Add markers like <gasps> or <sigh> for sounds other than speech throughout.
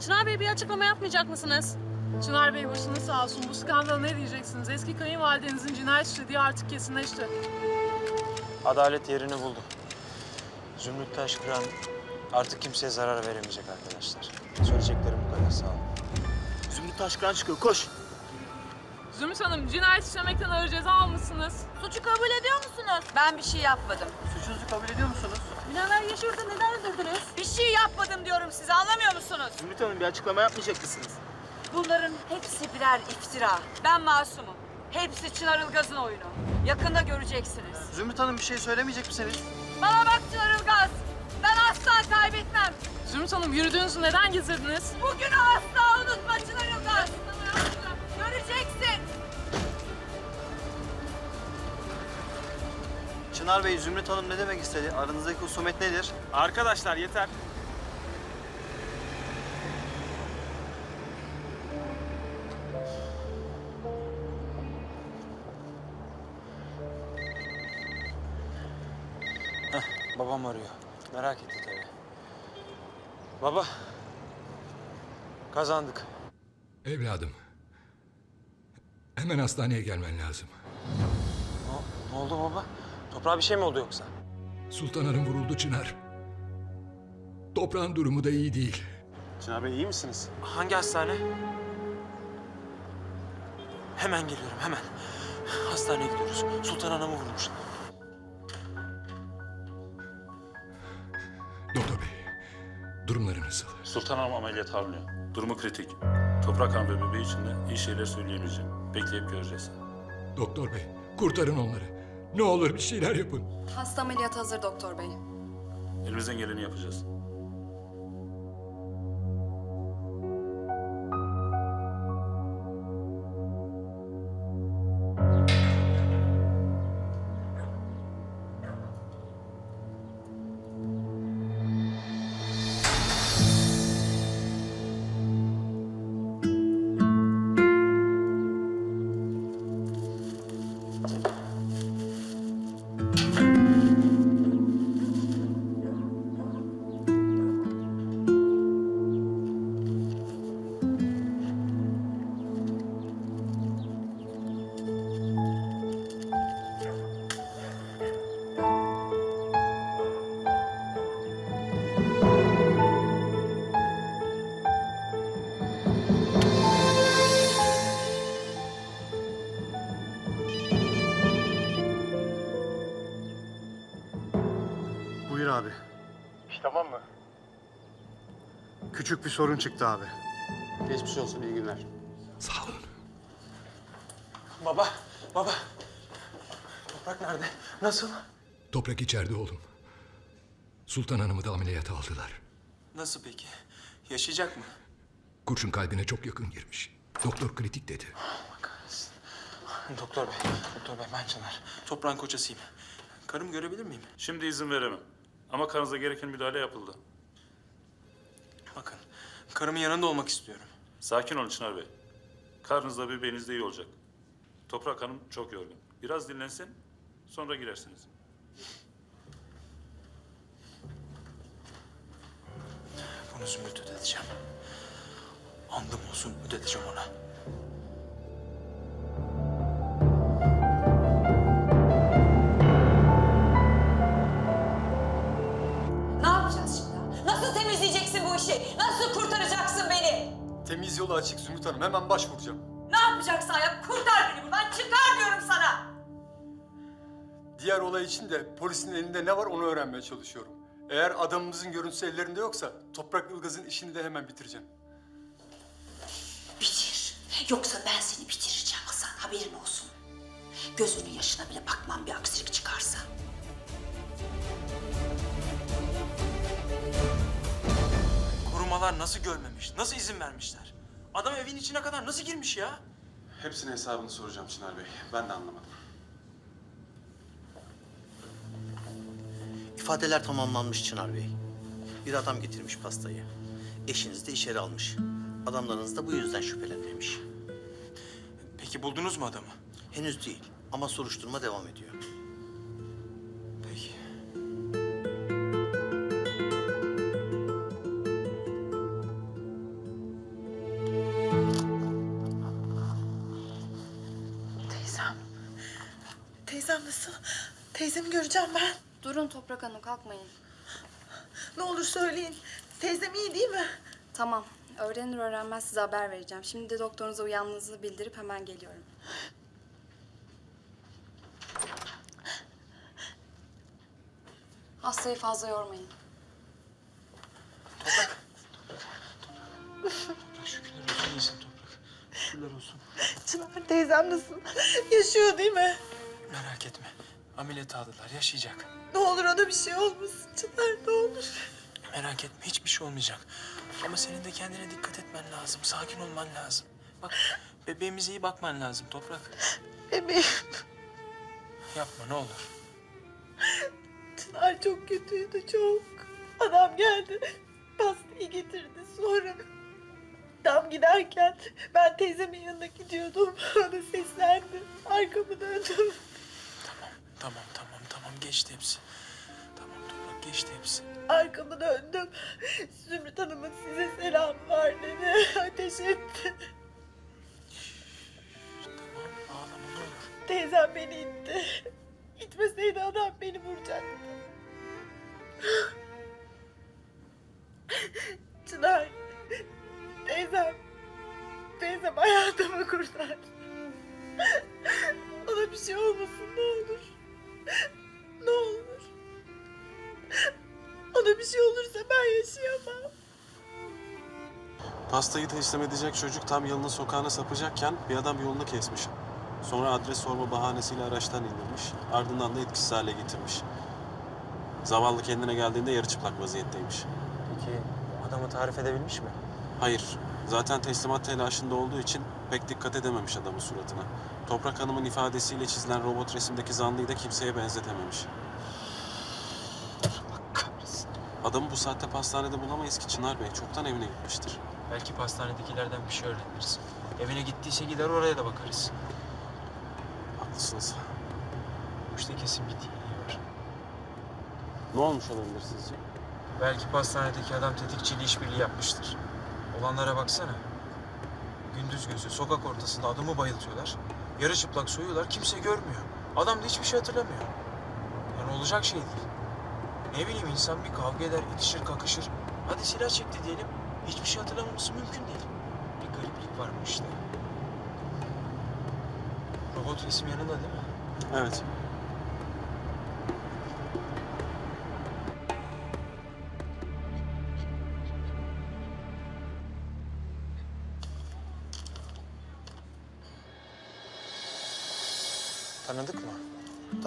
Çınar Bey bir açıklama yapmayacak mısınız? Çınar Bey başınız sağ olsun. Bu skandala ne diyeceksiniz? Eski kayınvalidenizin cinayet işlediği artık kesinleşti. Adalet yerini buldu. Zümrüt Taşkıran artık kimseye zarar veremeyecek arkadaşlar. Söyleyeceklerim bu kadar. Sağ olun. Zümrüt Taşkıran çıkıyor koş. Zümrüt Hanım cinayet işlemekten ağır ceza almışsınız. Suçu kabul ediyor musunuz? Ben bir şey yapmadım. Suçunuzu kabul ediyor musunuz? Binalar yaşıyordu neden öldürdünüz? Bir şey yapmadım diyorum size anlamıyor musunuz? Zümrüt Hanım bir açıklama yapmayacak mısınız? Bunların hepsi birer iftira. Ben masumum. Hepsi Çınar Ilgaz'ın oyunu. Yakında göreceksiniz. Zümrüt Hanım bir şey söylemeyecek misiniz? Bana bak Çınar Ilgaz. Ben asla kaybetmem. Zümrüt Hanım yürüdüğünüzü neden gizlediniz? Bugünü asla unutma Çınar Ilgaz. Çınar Bey, Zümrüt Hanım ne demek istedi? Aranızdaki husumet nedir? Arkadaşlar yeter. Heh, babam arıyor. Merak etti tabii. Baba. Kazandık. Evladım. Hemen hastaneye gelmen lazım. Ne, ne oldu baba? Toprağa bir şey mi oldu yoksa? Sultan Hanım vuruldu Çınar. Toprağın durumu da iyi değil. Çınar Bey iyi misiniz? Hangi hastane? Hemen geliyorum hemen. Hastaneye gidiyoruz. Sultan Hanım'ı vurmuş. Doktor Bey, durumları nasıl? Sultan Hanım ameliyat alınıyor. Durumu kritik. Toprak Han ve bebeği için de iyi şeyler söyleyemeyeceğim. Bekleyip göreceğiz. Doktor Bey, kurtarın onları. Ne olur bir şeyler yapın. Hasta ameliyat hazır doktor bey. Elimizden geleni yapacağız. Küçük bir sorun çıktı abi. Geçmiş olsun, iyi günler. Sağ olun. Baba, baba. Toprak nerede? Nasıl? Toprak içeride oğlum. Sultan Hanım'ı da ameliyata aldılar. Nasıl peki? Yaşayacak mı? Kurşun kalbine çok yakın girmiş. Doktor kritik dedi. Kahretsin. Doktor bey, doktor bey ben Çınar. Toprağın kocasıyım. Karım görebilir miyim? Şimdi izin veremem. Ama kanınıza gereken müdahale yapıldı. Karımın yanında olmak istiyorum. Sakin olun Çınar Bey. Karnınızda bebeğiniz de iyi olacak. Toprak Hanım çok yorgun. Biraz dinlensin, sonra girersiniz. Bunu Zümrüt ödeteceğim. Andım olsun ödeteceğim ona. Hanım. Hemen başvuracağım. Ne yapacaksın ya? Kurtar beni buradan. Çıkar diyorum sana. Diğer olay için de polisin elinde ne var onu öğrenmeye çalışıyorum. Eğer adamımızın görüntüsü ellerinde yoksa Toprak Ilgaz'ın işini de hemen bitireceğim. Bitir. Yoksa ben seni bitireceğim Hasan haberin olsun. Gözünün yaşına bile bakmam bir aksilik çıkarsa. Korumalar nasıl görmemiş, nasıl izin vermişler? Adam evin içine kadar nasıl girmiş ya? Hepsinin hesabını soracağım Çınar Bey. Ben de anlamadım. İfadeler tamamlanmış Çınar Bey. Bir adam getirmiş pastayı. Eşiniz de içeri almış. Adamlarınız da bu yüzden şüphelenmemiş. Peki buldunuz mu adamı? Henüz değil ama soruşturma devam ediyor. Nasıl? Teyzemi göreceğim ben. Durun Toprak Hanım kalkmayın. Ne olur söyleyin. Teyzem iyi değil mi? Tamam. Öğrenir öğrenmez size haber vereceğim. Şimdi de doktorunuza uyandığınızı bildirip hemen geliyorum. Hastayı fazla yormayın. Şükürler olsun iyisin Toprak. Şükürler olsun. Çınar teyzem nasıl? Yaşıyor değil mi? Merak etme. Ameliyat aldılar. Yaşayacak. Ne olur ona bir şey olmasın Çınar ne olur. Merak etme. Hiçbir şey olmayacak. Ama senin de kendine dikkat etmen lazım. Sakin olman lazım. Bak bebeğimize iyi bakman lazım Toprak. Bebeğim. Yapma ne olur. Çınar çok kötüydü çok. Adam geldi. Pastayı getirdi sonra. Tam giderken ben teyzemin yanına gidiyordum. Bana seslendi. Arkamı döndüm. Tamam tamam tamam geçti hepsi. Tamam Toprak geçti hepsi. Arkamı döndüm. Zümrüt Hanım'ın size selam var dedi. <laughs> Ateş etti. Tamam ağlama ne olur. Teyzem beni itti. İtmeseydi adam beni vuracaktı. <gasps> Çınar. Teyzem. Teyzem hayatımı kurtar. Ona bir şey olmasın ne olur. Ne olur. Ona bir şey olursa ben yaşayamam. Pastayı teslim edecek çocuk tam yalının sokağına sapacakken bir adam yolunu kesmiş. Sonra adres sorma bahanesiyle araçtan indirmiş. Ardından da etkisiz hale getirmiş. Zavallı kendine geldiğinde yarı çıplak vaziyetteymiş. Peki adamı tarif edebilmiş mi? Hayır, zaten teslimat telaşında olduğu için pek dikkat edememiş adamın suratına. Toprak Hanım'ın ifadesiyle çizilen robot resimdeki zanlıyı da kimseye benzetememiş. Adamı bu saatte pastanede bulamayız ki Çınar Bey. Çoktan evine gitmiştir. Belki pastanedekilerden bir şey öğreniriz. Evine gittiyse gider oraya da bakarız. Haklısınız. Bu işte kesin bir deliği var. Ne olmuş olabilir sizce? Belki pastanedeki adam tetikçili işbirliği yapmıştır. Olanlara baksana. Gündüz gözü sokak ortasında adamı bayıltıyorlar. Yarı çıplak soyuyorlar kimse görmüyor. Adam da hiçbir şey hatırlamıyor. Yani olacak şey değil. Ne bileyim insan bir kavga eder, itişir, kakışır. Hadi silah çekti diyelim. Hiçbir şey hatırlamaması mümkün değil. Bir gariplik var bu işte. Robot resim yanında değil mi? Evet.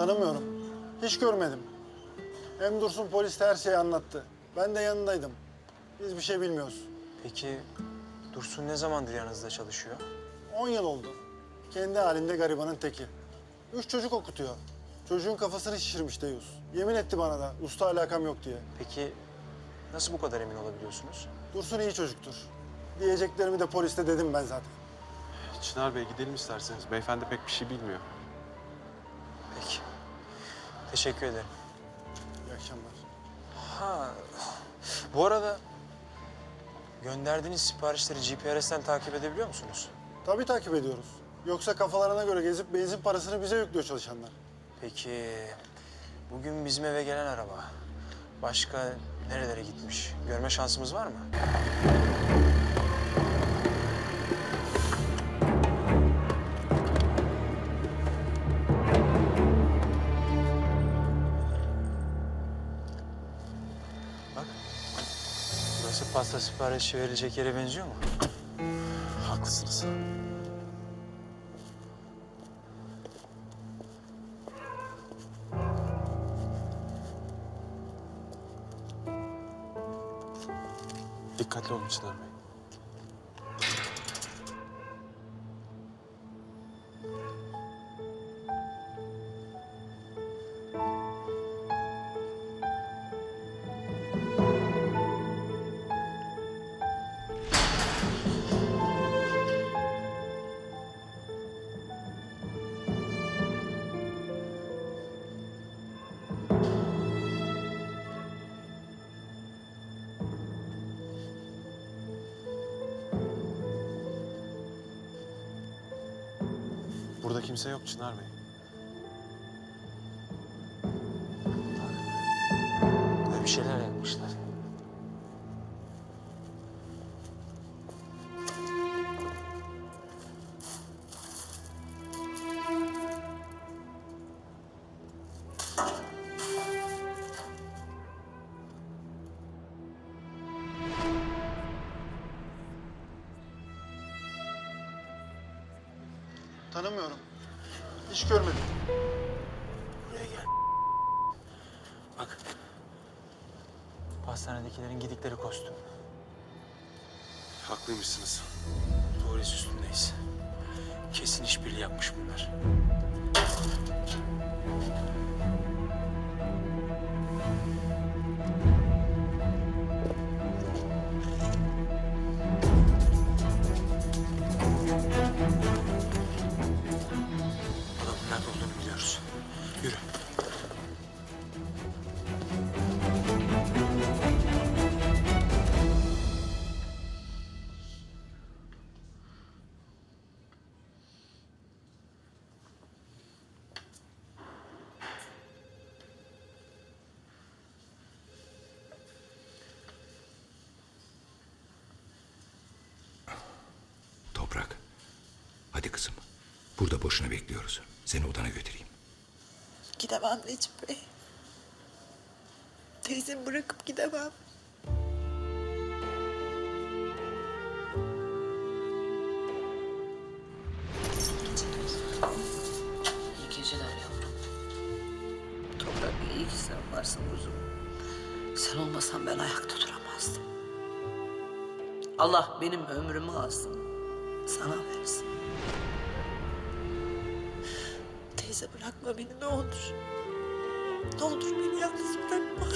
Tanımıyorum. Hiç görmedim. Hem Dursun polis de her şeyi anlattı. Ben de yanındaydım. Biz bir şey bilmiyoruz. Peki Dursun ne zamandır yanınızda çalışıyor? 10 yıl oldu. Kendi halinde garibanın teki. Üç çocuk okutuyor. Çocuğun kafasını şişirmiş Deyus. Yemin etti bana da usta alakam yok diye. Peki nasıl bu kadar emin olabiliyorsunuz? Dursun iyi çocuktur. Diyeceklerimi de poliste dedim ben zaten. Çınar Bey gidelim isterseniz. Beyefendi pek bir şey bilmiyor. Teşekkür ederim. İyi akşamlar. Ha, bu arada gönderdiğiniz siparişleri GPS'ten takip edebiliyor musunuz? Tabii takip ediyoruz. Yoksa kafalarına göre gezip benzin parasını bize yüklüyor çalışanlar. Peki bugün bizim eve gelen araba başka nerelere gitmiş? Görme şansımız var mı? Burası pasta siparişi verilecek yere benziyor mu? Haklısınız. Dikkatli olun Çınar Bey. kimse yok Çınar Bey. Bir şeyler yapmışlar. Hiç görmedim. Hadi kızım. Burada boşuna bekliyoruz. Seni odana götüreyim. Gidemem Necip Bey. Teyzemi bırakıp gidemem. İyi geceler yavrum. Toprak iyi ki sen varsın kuzum. Sen olmasan ben ayakta duramazdım. Allah benim ömrümü alsın. Sana versin. Bırakma beni ne olur. Ne olur beni yalnız bırakma.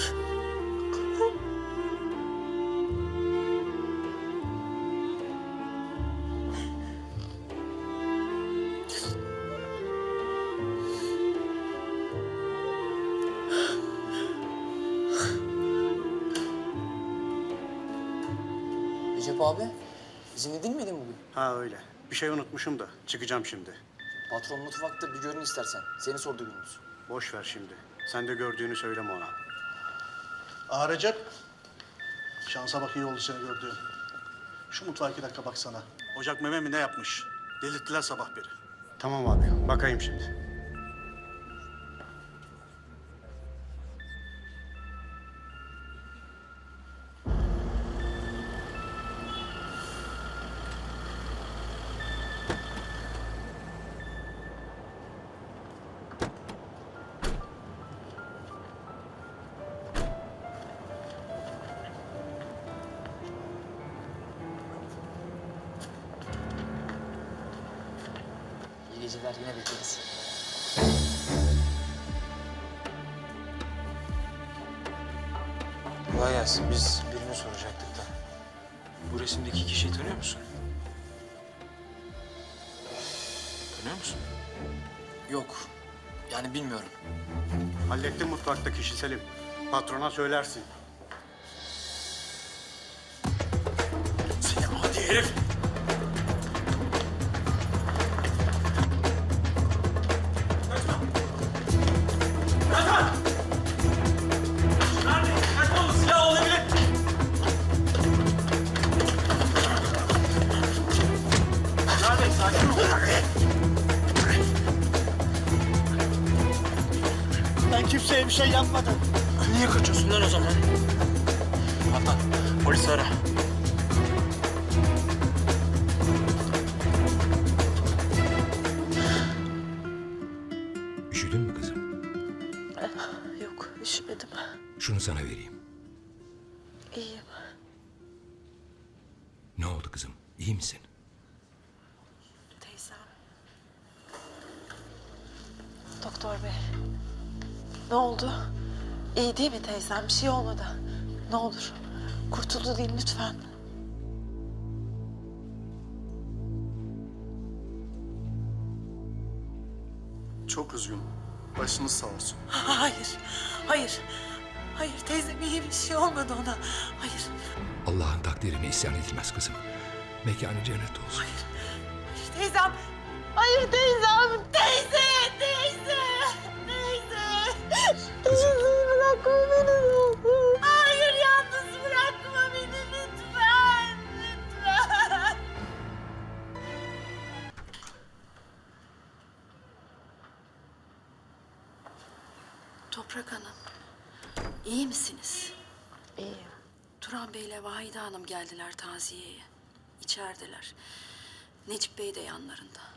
Recep abi, izinli değil miydin bugün? Ha öyle. Bir şey unutmuşum da çıkacağım şimdi. Patron mutfakta bir görün istersen. Seni sordu gündüz. Boş ver şimdi. Sen de gördüğünü söyleme ona. Aa Recep. Şansa bak iyi oldu seni gördüğüm. Şu mutfağa iki dakika baksana. Ocak meme mi ne yapmış? Delirttiler sabah beri. Tamam abi. Bakayım şimdi. Tanıyor musun? Yok, yani bilmiyorum. Hallettim mutfaktaki işi Selim. Patrona söylersin. Seni hadi herif! Şey yapmadım. Niye kaçıyorsun lan o zaman? Adnan, polisi ara. Üşüdün mü kızım? Yok üşümedim. Şunu sana vereyim. İyiyim. Ne oldu kızım? İyi misin? Teyzem. Doktor bey. Ne oldu? İyi değil mi teyzem? Bir şey olmadı. Ne olur. Kurtuldu değil lütfen. Çok üzgün. Başınız sağ olsun. <laughs> Hayır. Hayır. Hayır teyzem iyi bir şey olmadı ona. Hayır. Allah'ın takdirine isyan edilmez kızım. Mekanı cennet olsun. Teyzem. Hayır teyzem. Teyze. Hayır yalnız bırakma beni lütfen. Lütfen. Toprak Hanım. iyi misiniz? İyi. Turan Bey ile Vahide Hanım geldiler taziyeye. İçerideler. Necip Bey de yanlarında.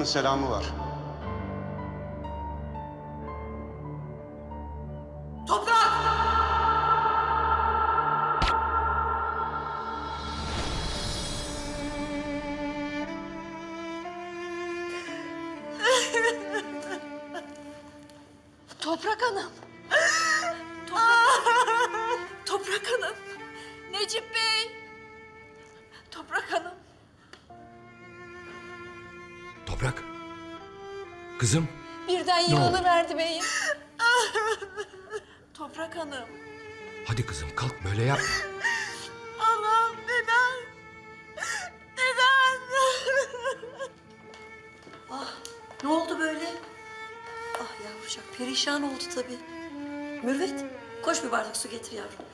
Hanım'ın selamı var. Toprak! Toprak Hanım. Birden yığılıverdi beyim. <laughs> Toprak Hanım. Hadi kızım kalk böyle yapma. Allah'ım neden? Neden? <laughs> Ah ne oldu böyle? Ah yavrucak perişan oldu tabii. Mürvet koş bir bardak su getir yavrum.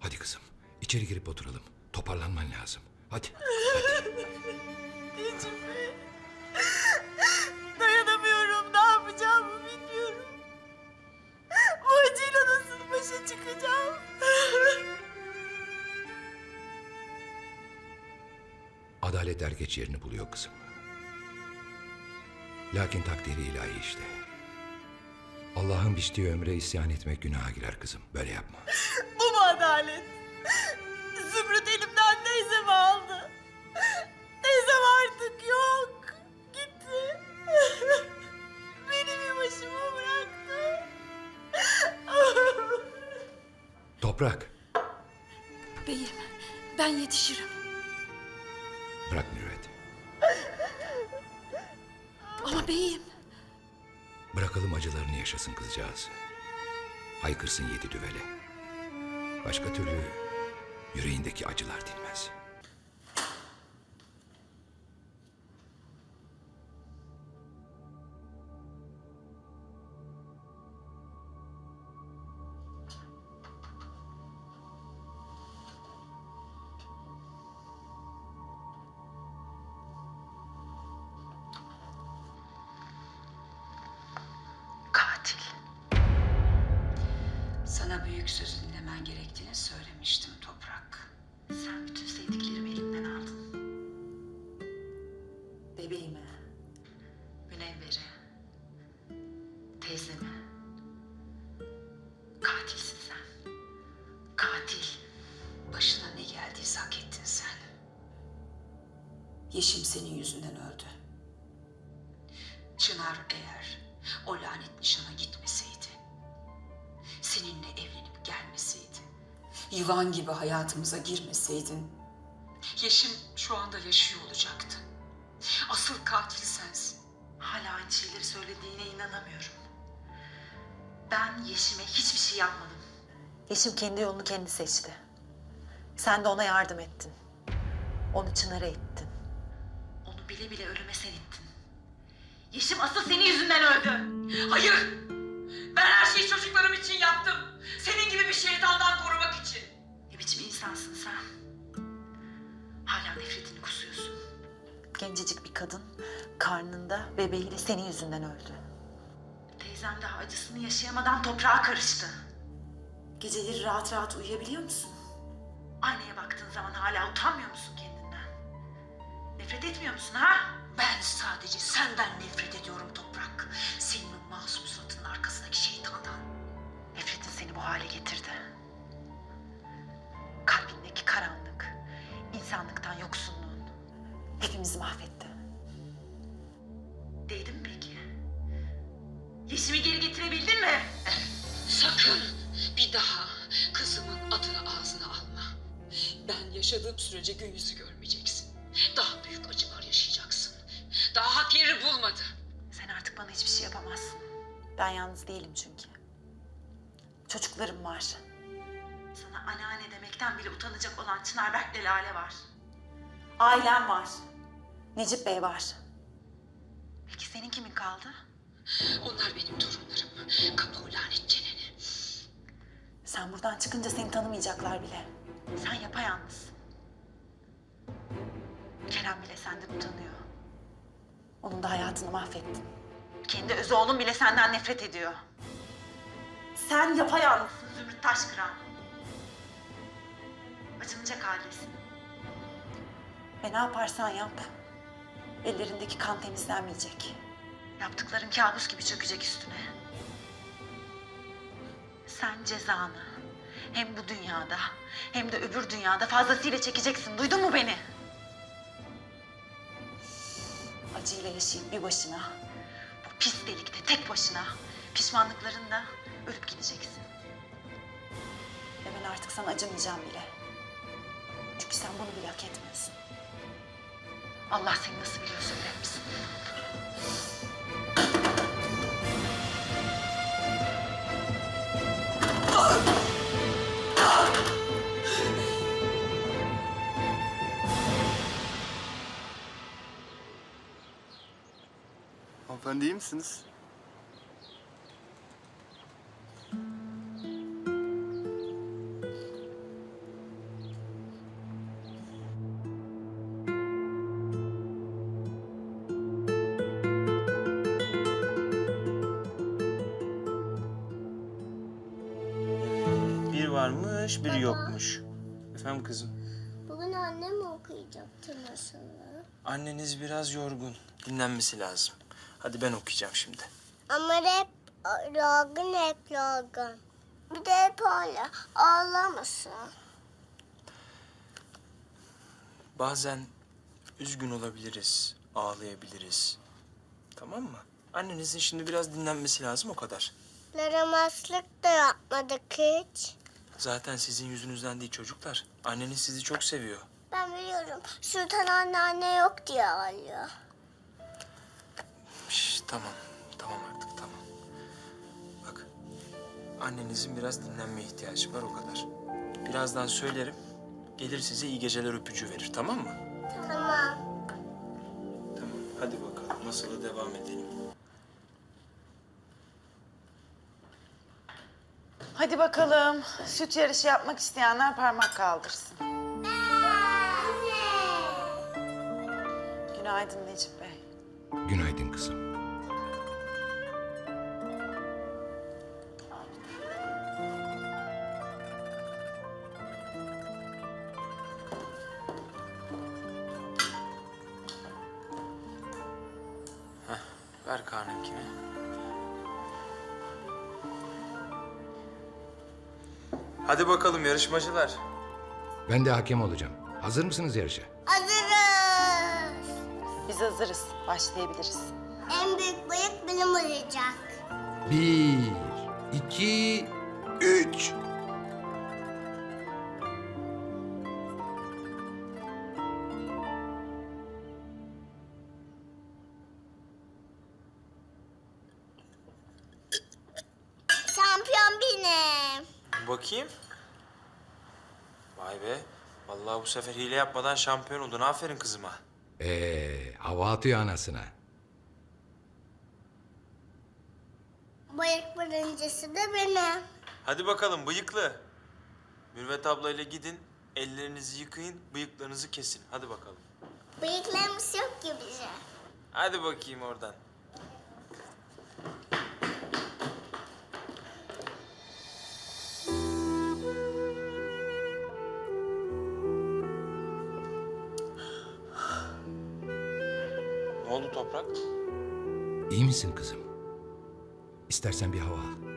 Hadi kızım içeri girip oturalım. Toparlanman lazım. Hadi. Necip <laughs> Adalet er geç yerini buluyor kızım. Lakin takdiri ilahi işte. Allah'ın biçtiği ömre isyan etmek günaha girer kızım. Böyle yapma. <laughs> Bu mu adalet? Zümrüt elimden teyzemi aldı. Teyzem artık yok. Gitti. <laughs> Beni bir başıma bıraktı. Toprak. Beyim ben yetişirim. Ama beyim. Bırakalım acılarını yaşasın kızcağız. Haykırsın yedi düvele. Başka türlü yüreğindeki acılar dinmez. Yeşim senin yüzünden öldü. Çınar eğer o lanet nişana gitmeseydi, seninle evlenip gelmeseydi, yuvan gibi hayatımıza girmeseydin, Yeşim şu anda yaşıyor olacaktı. Asıl katil sensin. Hala aynı şeyleri söylediğine inanamıyorum. Ben Yeşim'e hiçbir şey yapmadım. Yeşim kendi yolunu kendi seçti. Sen de ona yardım ettin. Onu Çınar'a ettin. Bile bile ölüme sen ittin. Yeşim asıl senin yüzünden öldü. Hayır! Ben her şeyi çocuklarım için yaptım. Senin gibi bir şeytandan korumak için. Ne biçim insansın sen? Hala nefretini kusuyorsun. Gencecik bir kadın karnında bebeğiyle senin yüzünden öldü. Teyzem daha acısını yaşayamadan toprağa karıştı. Geceleri rahat rahat uyuyabiliyor musun? Aynaya baktığın zaman hala utanmıyor musun kendinden? Nefret etmiyor musun ha? Ben sadece senden nefret ediyorum Toprak. Senin o masum suratının arkasındaki şeytandan. Nefretin seni bu hale getirdi. Kalbindeki karanlık, insanlıktan yoksunluğun hepimizi mahvetti. Değdi mi peki? Yeşimi geri getirebildin mi? Sakın bir daha kızımın adını ağzına alma. Ben yaşadığım sürece gün yüzü görmeyeceksin. Artık bana hiçbir şey yapamazsın. Ben yalnız değilim çünkü. Çocuklarım var. Sana anneanne demekten bile utanacak olan Çınar Berk'le Lale var. Ailem var. Necip Bey var. Peki senin kimin kaldı? Onlar benim torunlarım. Kapa o lanet çeneni. Sen buradan çıkınca seni tanımayacaklar bile. Sen yapayalnız. Kerem bile senden utanıyor. Onun da hayatını mahvettin. Kendi öz oğlun bile senden nefret ediyor. Sen yapayalnızsın Zümrüt Taşkıran. Acınacak haldesin. Ve ne yaparsan yap, ellerindeki kan temizlenmeyecek. Yaptıkların kabus gibi çökecek üstüne. Sen cezanı hem bu dünyada hem de öbür dünyada fazlasıyla çekeceksin. Duydun mu beni? Acıyla yaşayıp bir başına, pis delikte tek başına, pişmanlıklarında ölüp gideceksin. Ve ben artık sana acımayacağım bile. Çünkü sen bunu bile hak etmiyorsun. Allah seni nasıl biliyorsa bilir Hanımefendi iyi misiniz? Bir varmış, biri yokmuş. Efendim kızım. Bugün annem okuyacaktı masalı. Anneniz biraz yorgun. Dinlenmesi lazım. Hadi ben okuyacağım şimdi. Ama hep lagın hep lagın. Bir de hep öyle ağlamasın. Bazen üzgün olabiliriz, ağlayabiliriz. Tamam mı? Annenizin şimdi biraz dinlenmesi lazım o kadar. Yaramazlık da yapmadık hiç. Zaten sizin yüzünüzden değil çocuklar. Anneniz sizi çok seviyor. Ben biliyorum. Sultan anneanne yok diye ağlıyor. Tamam, tamam artık tamam. Bak, annenizin biraz dinlenmeye ihtiyacı var o kadar. Birazdan söylerim, gelir size iyi geceler öpücüğü verir tamam mı? Tamam. Tamam, hadi bakalım masala devam edelim. Hadi bakalım. Süt yarışı yapmak isteyenler parmak kaldırsın. Günaydın Necip Bey. Günaydın kızım. Bakalım yarışmacılar. Ben de hakem olacağım. Hazır mısınız yarışa? Hazırız. Biz hazırız. Başlayabiliriz. En büyük bıyık benim olacak. Bir, iki, üç. Bu sefer hile yapmadan şampiyon oldun. Aferin kızıma. Ee, hava atıyor anasına. Bıyık birincisi de benim. Hadi bakalım bıyıklı. Mürvet ablayla gidin. Ellerinizi yıkayın, bıyıklarınızı kesin. Hadi bakalım. Bıyıklarımız yok ki bize. Hadi bakayım oradan. İyi misin kızım? İstersen bir hava al.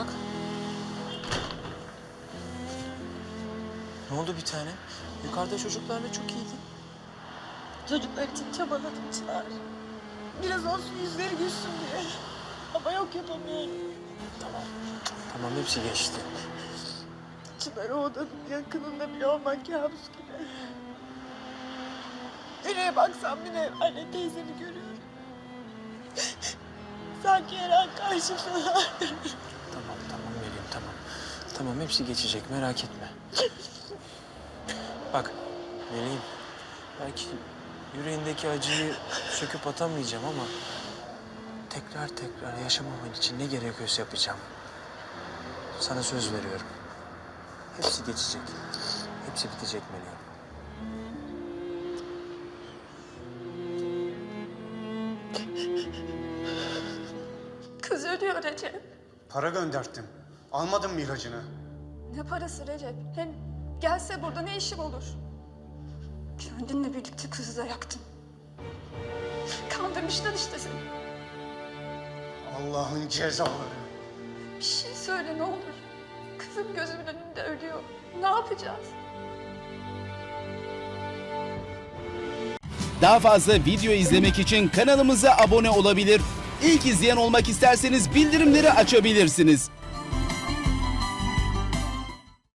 bak. Ne oldu bir tane? Yukarıda çocuklarla çok iyiydi. Çocuklar için çabaladım Çınar. Biraz olsun yüzleri gülsün diye. Ama yok yapamıyorum. Tamam. Tamam hepsi geçti. Çınar odanın yakınında bile olmak kabus gibi. Nereye baksam bile anne teyzemi görüyorum. Sanki her an karşımdalar. Tamam hepsi geçecek merak etme. Bak Meleğim belki yüreğindeki acıyı söküp atamayacağım ama tekrar tekrar yaşamaman için ne gerekiyorsa yapacağım. Sana söz veriyorum. Hepsi geçecek. Hepsi bitecek Meleğim. Kız ölüyor Recep. Para gönderttim. Almadın mı ilacını? Ne parası Recep? Hem gelse burada ne işim olur? Kendinle birlikte kızı da yaktın. Kandırmışlar işte seni. Allah'ın cezaları. Bir şey söyle ne olur. Kızım gözümün önünde ölüyor. Ne yapacağız? Daha fazla video izlemek için kanalımıza abone olabilir. İlk izleyen olmak isterseniz bildirimleri açabilirsiniz.